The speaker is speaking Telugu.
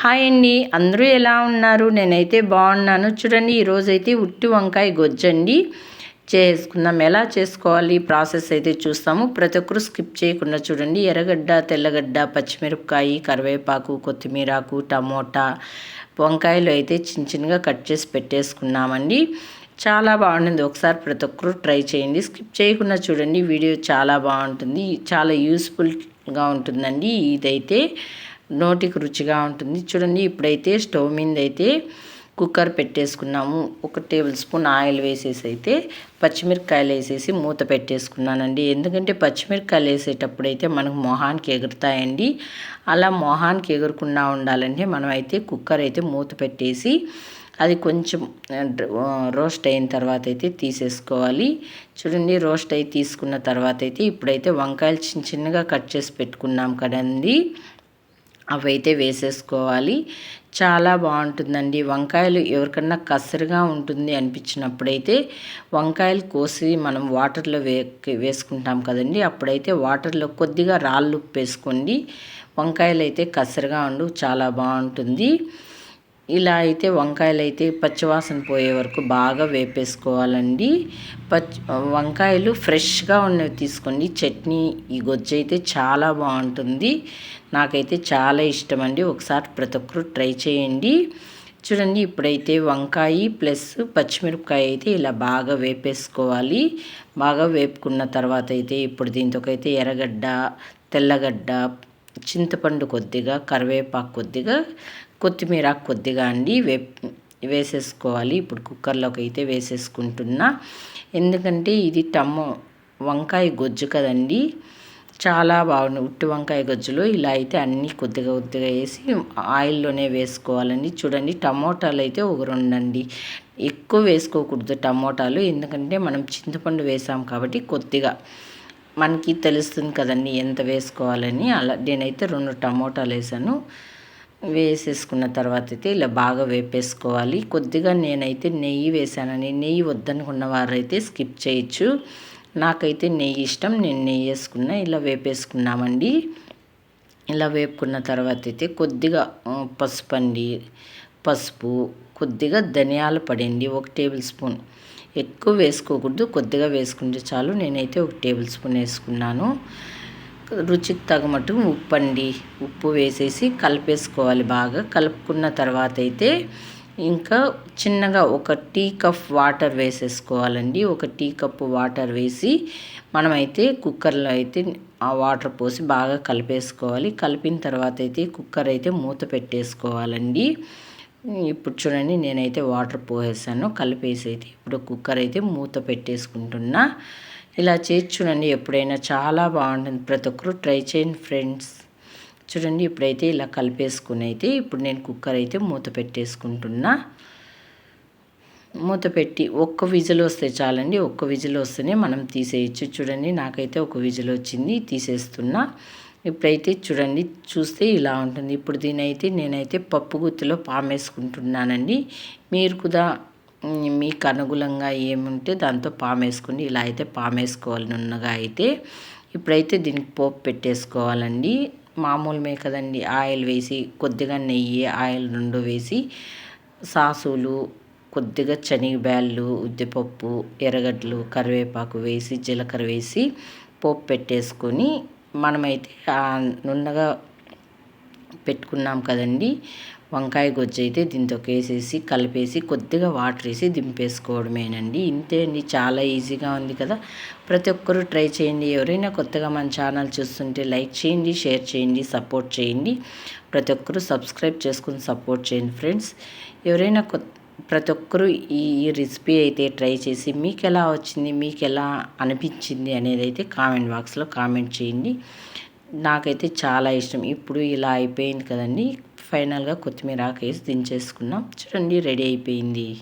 హాయ్ అండి. అందరూ ఎలా ఉన్నారు? నేనైతే బాగున్నాను. చూడండి ఈరోజైతే ఉట్టి వంకాయ గొజ్జండి చేసుకుందాం. ఎలా చేసుకోవాలి? ప్రాసెస్ అయితే చూస్తాము. ప్రతి ఒక్కరు స్కిప్ చేయకుండా చూడండి. ఎర్రగడ్డ తెల్లగడ్డ పచ్చిమిరపకాయ కరివేపాకు కొత్తిమీరాకు టమోటా వంకాయలు అయితే చిన్న చిన్నగా కట్ చేసి పెట్టేసుకున్నామండి. చాలా బాగుంటుంది. ఒకసారి ప్రతి ఒక్కరు ట్రై చేయండి. స్కిప్ చేయకుండా చూడండి. వీడియో చాలా బాగుంటుంది. చాలా యూస్ఫుల్గా ఉంటుందండి. ఇదైతే నోటికి రుచిగా ఉంటుంది. చూడండి ఇప్పుడైతే స్టవ్ మీద అయితే కుక్కర్ పెట్టేసుకున్నాము. ఒక టేబుల్ స్పూన్ ఆయిల్ వేసేసి అయితే పచ్చిమిరపకాయలు వేసేసి మూత పెట్టేసుకున్నానండి. ఎందుకంటే పచ్చిమిరపకాయలు వేసేటప్పుడు అయితే మనకు మొహానికి ఎగురుతాయండి. అలా మొహానికి ఎగురకుండా ఉండాలంటే మనం అయితే కుక్కర్ అయితే మూత పెట్టేసి అది కొంచెం రోస్ట్ అయిన తర్వాత అయితే తీసేసుకోవాలి. చూడండి రోస్ట్ అయి తీసుకున్న తర్వాత అయితే ఇప్పుడైతే వంకాయలు చిన్న చిన్నగా కట్ చేసి పెట్టుకున్నాం కదండి. అవైతే వేసేసుకోవాలి. చాలా బాగుంటుందండి. వంకాయలు ఎవరికన్నా కసరుగా ఉంటుంది అనిపించినప్పుడైతే వంకాయలు కోసి మనం వాటర్లో వే వేసుకుంటాం కదండి. అప్పుడైతే వాటర్లో కొద్దిగా రాళ్ళు ఉప్పు వేసుకోండి వంకాయలు అయితే కసరుగా ఉండు చాలా బాగుంటుంది. ఇలా అయితే వంకాయలు అయితే పచ్చివాసన పోయే వరకు బాగా వేపేసుకోవాలండి. పచ్చి వంకాయలు ఫ్రెష్గా ఉన్నవి తీసుకోండి. చట్నీ ఈ గొజ్జు అయితే చాలా బాగుంటుంది. నాకైతే చాలా ఇష్టం అండి ఒకసారి ప్రతి ఒక్కరు ట్రై చేయండి. చూడండి ఇప్పుడైతే వంకాయ ప్లస్ పచ్చిమిరపకాయ అయితే ఇలా బాగా వేపేసుకోవాలి. బాగా వేపుకున్న తర్వాత అయితే ఇప్పుడు దీంతోకైతే ఎర్రగడ్డ తెల్లగడ్డ చింతపండు కొద్దిగా కరివేపాకు కొద్దిగా కొత్తిమీర కొద్దిగా అండి వే వేసేసుకోవాలి. ఇప్పుడు కుక్కర్లోకి అయితే వేసేసుకుంటున్నా. ఎందుకంటే ఇది టమో వంకాయ గొజ్జు కదండి. చాలా బాగుంది. ఉట్టి వంకాయ గొజ్జులు ఇలా అయితే అన్నీ కొద్దిగా కొద్దిగా వేసి ఆయిల్లోనే వేసుకోవాలండి. చూడండి టమోటాలు అయితే ఒక రెండండి. ఎక్కువ వేసుకోకూడదు టమోటాలు. ఎందుకంటే మనం చింతపండు వేసాం కాబట్టి కొద్దిగా మనకి తెలుస్తుంది కదండి ఎంత వేసుకోవాలని. అలా నేనైతే రెండు టమోటాలు వేసాను. వేసేసుకున్న తర్వాత అయితే ఇలా బాగా వేపేసుకోవాలి. కొద్దిగా నేనైతే నెయ్యి వేసానని నెయ్యి వద్దనుకున్న వారైతే స్కిప్ చేయొచ్చు. నాకైతే నెయ్యి ఇష్టం. నేను నెయ్యి వేసుకున్నా ఇలా వేపేసుకున్నామండి. ఇలా వేపుకున్న తర్వాత అయితే కొద్దిగా పసుపు అండి. పసుపు కొద్దిగా ధనియాలు పడండి ఒక టేబుల్ స్పూన్. ఎక్కువ వేసుకోకూడదు. కొద్దిగా వేసుకుంటే చాలు. నేనైతే ఒక టేబుల్ స్పూన్ వేసుకున్నాను. రుచికి తగ్గమట్టు ఉప్పు అండి ఉప్పు వేసేసి కలిపేసుకోవాలి బాగా. కలుపుకున్న తర్వాత అయితే ఇంకా చిన్నగా ఒక టీ కప్ వాటర్ వేసేసుకోవాలండి. ఒక టీ కప్ వాటర్ వేసి మనమైతే కుక్కర్లో అయితే ఆ వాటర్ పోసి బాగా కలిపేసుకోవాలి. కలిపిన తర్వాత అయితే కుక్కర్ అయితే మూత పెట్టేసుకోవాలండి. ఇప్పుడు చూడండి నేనైతే వాటర్ పోసేసాను. కలిపేసి అయితే ఇప్పుడు కుక్కర్ అయితే మూత పెట్టేసుకుంటున్నా. ఇలా చేసి చూడండి ఎప్పుడైనా చాలా బాగుంటుంది. ప్రతి ఒక్కరు ట్రై చేయండి ఫ్రెండ్స్. చూడండి ఇప్పుడైతే ఇలా కలిపేసుకుని అయితే ఇప్పుడు నేను కుక్కర్ అయితే మూత పెట్టేసుకుంటున్నా. మూత పెట్టి ఒక్క విజిల్ వస్తే చాలండి. ఒక్క విజిల్ వస్తేనే మనం తీసేయచ్చు. చూడండి నాకైతే ఒక విజిల్ వచ్చింది తీసేస్తున్నా. ఇప్పుడైతే చూడండి చూస్తే ఇలా ఉంటుంది. ఇప్పుడు దీనైతే నేనైతే పప్పు గుత్తిలో పామేసుకుంటున్నానండి. మీరు కూడా మీకు అనుగుణంగా ఏముంటే దాంతో పాము వేసుకుని ఇలా అయితే పాము వేసుకోవాలి నున్నగా అయితే. ఇప్పుడైతే దీనికి పోపు పెట్టేసుకోవాలండి. మామూలుమే కదండి. ఆయిల్ వేసి కొద్దిగా నెయ్యి ఆయిల్ రెండు వేసి సాసులు కొద్దిగా శనగబ్యాళ్ళు ఉద్దిపప్పు ఎర్రగడ్డలు కరివేపాకు వేసి జీలకర్ర వేసి పోపు పెట్టేసుకొని మనమైతే నున్నగా పెట్టుకున్నాం కదండి. వంకాయ గొజ్జు అయితే దీంతో వేసేసి కలిపేసి కొద్దిగా వాటర్ వేసి దింపేసుకోవడమేనండి. ఇంతే అండి. చాలా ఈజీగా ఉంది కదా. ప్రతి ఒక్కరూ ట్రై చేయండి. ఎవరైనా కొత్తగా మన ఛానల్ చూస్తుంటే లైక్ చేయండి షేర్ చేయండి సపోర్ట్ చేయండి. ప్రతి ఒక్కరూ సబ్స్క్రైబ్ చేసుకుని సపోర్ట్ చేయండి ఫ్రెండ్స్. ఎవరైనా కొత్త ప్రతి ఒక్కరూ ఈ రెసిపీ అయితే ట్రై చేసి మీకు ఎలా వచ్చింది మీకు ఎలా అనిపించింది అనేది అయితే కామెంట్ బాక్స్లో కామెంట్ చేయండి. నాకైతే చాలా ఇష్టం. ఇప్పుడు ఇలా అయిపోయింది కదండి. ఫైనల్గా కొత్తిమీర ఆకేసి దించేసుకున్నాం. చూడండి రెడీ అయిపోయింది.